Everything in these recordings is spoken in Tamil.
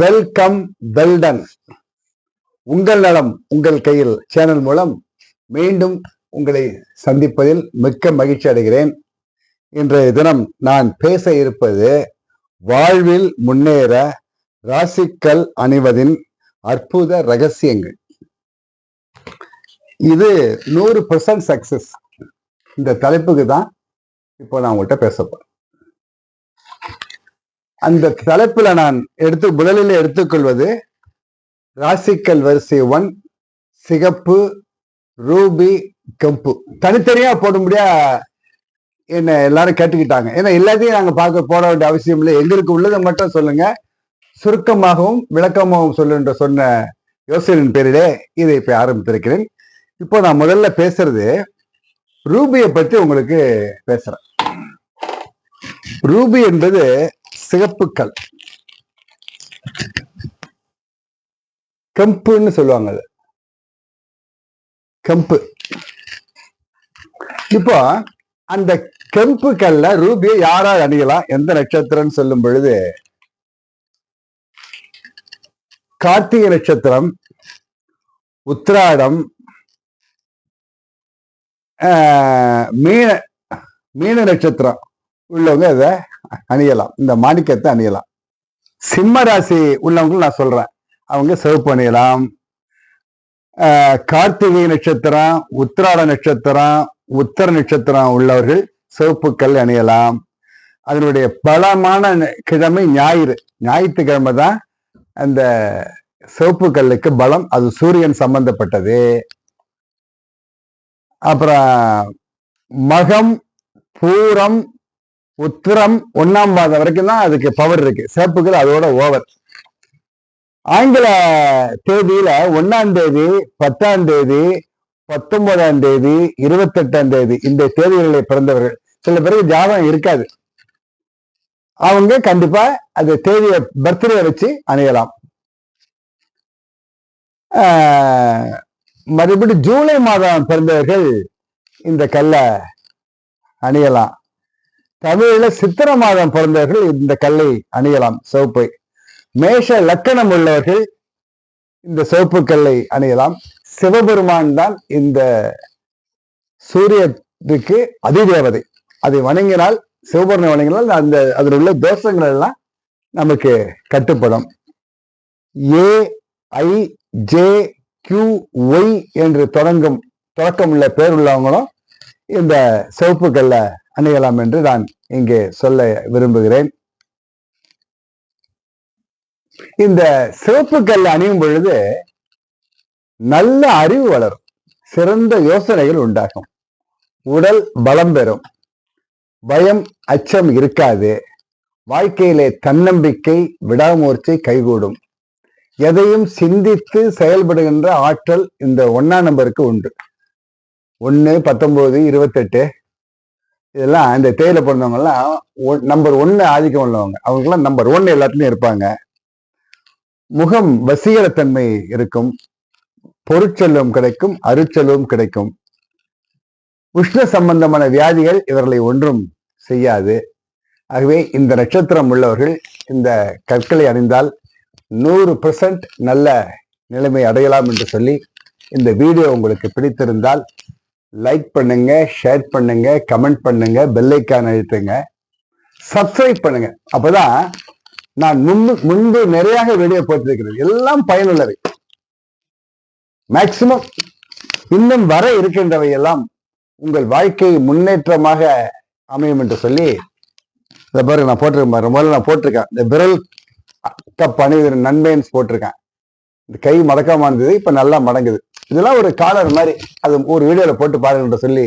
வெல்கம் வெல்டன் உங்கள் நலம் உங்கள் கையில் சேனல் மூலம் மீண்டும் உங்களை சந்திப்பதில் மிக்க மகிழ்ச்சி அடைகிறேன். இன்றைய தினம் நான் பேச இருப்பது வாழ்வில் முன்னேற ராசிக்கல் அணிவதின் அற்புத ரகசியங்கள். இது நூறு பர்சன்ட் சக்சஸ் இந்த தலைப்புக்கு தான் இப்போ நான் உங்கள்கிட்ட பேச போறேன். அந்த தலைப்புல நான் எடுத்து முதலில் எடுத்துக்கொள்வது ராசிக்கல் வரிசை ஒன் சிகப்பு ரூபி கம்பு. தனித்தனியா போடும்படியா என்ன எல்லாரும் கேட்டுக்கிட்டாங்க. ஏன்னா எல்லாத்தையும் நாங்க பார்க்க போட வேண்டிய அவசியம் இல்லை. எங்களுக்கு உள்ளதை மட்டும் சொல்லுங்க. சுருக்கமாகவும் விளக்கமாகவும் சொல்லுன்ற சொன்ன யோசனையின் பேரிலே இதை இப்ப ஆரம்பித்திருக்கிறேன். இப்போ நான் முதல்ல பேசுறது ரூபியை பற்றி உங்களுக்கு பேசுறேன். ரூபி என்பது சிகப்புக்கள். கம்புன்னு சொல்லுவாங்க அது. கம்பு. இப்போ அந்த கெம்பு கல்ல ரூபியை யாரால் அணியலாம்? எந்த நட்சத்திரம்னு சொல்லும் பொழுது கார்த்திகை நட்சத்திரம் உத்திராடம் ஆஹ், மீன மீன நட்சத்திரம். உள்ளவங்க இதை அணியலாம். இந்த மாணிக்கத்தை அணியலாம். சிம்ம ராசி உள்ளவங்களும் நான் சொல்றேன். அவங்க சிவப்பு அணியலாம். கார்த்திகை நட்சத்திரம் உத்திராட நட்சத்திரம் உத்தர நட்சத்திரம் உள்ளவர்கள் சிவப்பு கல் அணியலாம். அதனுடைய பலமான கிழமை ஞாயிறு. ஞாயிற்றுக்கிழமை தான் அந்த சிவப்பு கல்லுக்கு பலம் அது சூரியன் சம்பந்தப்பட்டது. அப்புறம் மகம் பூரம் உத்திரம் ஒன்னாம் பாதம் வரைக்கும் தான் அதுக்கு பவர் இருக்கு. சிவப்புகள் அதோட ஓவர் ஆங்கில தேதியில ஒன்னாம் தேதி பத்தாம் தேதி பத்தொன்பதாம் தேதி இருபத்தெட்டாம் தேதி இந்த தேதிகளில் பிறந்தவர்கள். சில பேருக்கு ஜாதகம் இருக்காது. அவங்க கண்டிப்பா அந்த தேதியை பர்த்டே வச்சு அணியலாம். ஆஹ், மறுபடி ஜூலை மாதம் பிறந்தவர்கள் இந்த கல்லை அணியலாம். தமிழ்ல சித்திர மாதம் பிறந்தவர்கள் இந்த கல்லை அணியலாம் சிவப்பை. மேஷ லக்கணம் உள்ளவர்கள் இந்த சிவப்பு கல்லை அணியலாம். சிவபெருமான் தான் இந்த சூரியத்துக்கு அதிதேவதை. அதை வணங்கினால் சிவபெருமை வணங்கினால் அந்த அதில் உள்ள தோஷங்கள் எல்லாம் நமக்கு கட்டுப்படும். A I J Q Y என்று தொடங்கும் தொடக்கம் உள்ள பேர் உள்ளவங்களும் இந்த சிவப்பு கல்லை அணியலாம் என்று நான் இங்கே சொல்ல விரும்புகிறேன். இந்த சிவப்பு கல் அணியும் பொழுது நல்ல அறிவு வளரும் சிறந்த யோசனைகள் உண்டாகும். உடல் பலம் பெறும் பயம் அச்சம் இருக்காது வாழ்க்கையிலே தன்னம்பிக்கை விடாமூர்ச்சை கைகூடும். எதையும் சிந்தித்து செயல்படுகின்ற ஆற்றல் இந்த ஒன்னா நம்பருக்கு உண்டு. ஒன்னு பத்தொன்பது இருபத்தெட்டு இதெல்லாம் இந்த தேயிலை பிறந்தவங்கெல்லாம் நம்பர் ஒன்னு ஆதிக்கம் உள்ளவங்க. அவங்கெல்லாம் நம்பர் ஒன்னு எல்லாத்துலயும் இருப்பாங்க. முகம் வசீகரத்தன்மை இருக்கும். பொருட்செல்வம் கிடைக்கும் அருட்செல்வம் கிடைக்கும். உஷ்ண சம்பந்தமான வியாதிகள் இவர்களை ஒன்றும் செய்யாது. ஆகவே இந்த நட்சத்திரம் உள்ளவர்கள் இந்த கற்களை அணிந்தால் நூறு பெர்சன்ட் நல்ல நிலைமை அடையலாம் என்று சொல்லி இந்த வீடியோ உங்களுக்கு பிடித்திருந்தால் லைக் பண்ணுங்க ஷேர் பண்ணுங்க கமெண்ட் பண்ணுங்க பெல்லைக்கான் அழுத்துங்க. சப்ஸ்கிரைப் பண்ணுங்க. அப்பதான் நான் முன்பு முன்பு நிறைய வீடியோ போட்டிருக்கிறது. எல்லாம் பயனுள்ளவை. மேக்சிமம் இன்னும் வர இருக்கின்றவை எல்லாம் உங்கள் வாழ்க்கை முன்னேற்றமாக அமையும் என்று சொல்லி இந்த பாருங்க நான் போட்டிருக்கேன் ரொம்ப முதல்ல நான் போட்டிருக்கேன். இந்த விரல் கப் அணிவதன் நன்மைன்னு போட்டிருக்கேன். இந்த கை மடக்கமாக இருந்தது இப்போ நல்லா மடங்குது. இதெல்லாம் ஒரு காலர் மாதிரி அது ஒரு வீடியோல போட்டு பாருங்க என்று சொல்லி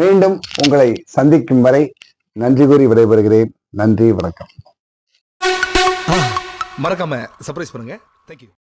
மீண்டும் உங்களை சந்திக்கும் வரை நன்றி கூறி விடைபெறுகிறேன். நன்றி வணக்கம். மறக்காம சர்ப்ரைஸ் பண்ணுங்க. தேங்க்யூ